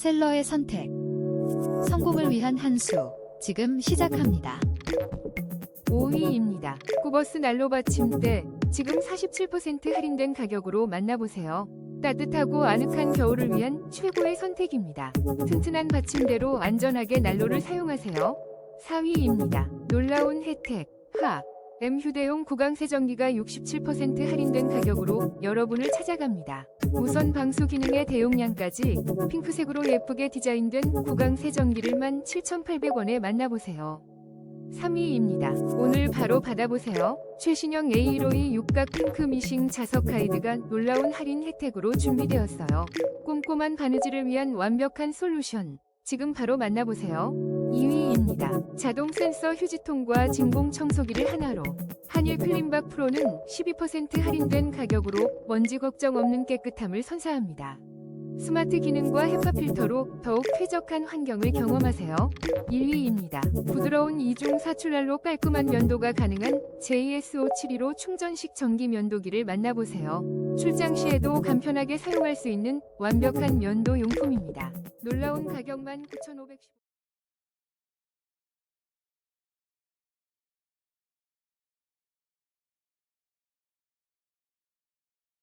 셀러의 선택. 성공을 위한 한 수. 지금 시작합니다. 5위입니다. 쿠버스 난로 받침대 지금 47% 할인된 가격으로 만나보세요. 따뜻하고 아늑한 겨울을 위한 최고의 선택입니다. 튼튼한 받침대로 안전하게 난로를 사용하세요. 4위입니다. 놀라운 혜택 화 M 휴대용 구강 세정기가 67% 할인된 가격으로 여러분을 찾아갑니다. 무선 방수 기능의 대용량까지 핑크색으로 예쁘게 디자인된 구강 세정기를 17,800원에 만나보세요. 3위입니다. 오늘 바로 받아보세요. 최신형 A152 육각 핑크 미싱 자석 가이드가 놀라운 할인 혜택으로 준비되었어요. 꼼꼼한 바느질을 위한 완벽한 솔루션. 지금 바로 만나보세요. 2위입니다. 자동 센서 휴지통과 진공 청소기를 하나로 한일 클린박 프로는 12% 할인된 가격으로 먼지 걱정 없는 깨끗함을 선사합니다. 스마트 기능과 헤파 필터로 더욱 쾌적한 환경을 경험하세요. 1위입니다. 부드러운 이중 사출난로 깔끔한 면도가 가능한 JS572로 충전식 전기 면도기를 만나보세요. 출장 시에도 간편하게 사용할 수 있는 완벽한 면도 용품입니다. 놀라운 가격만 9,510원.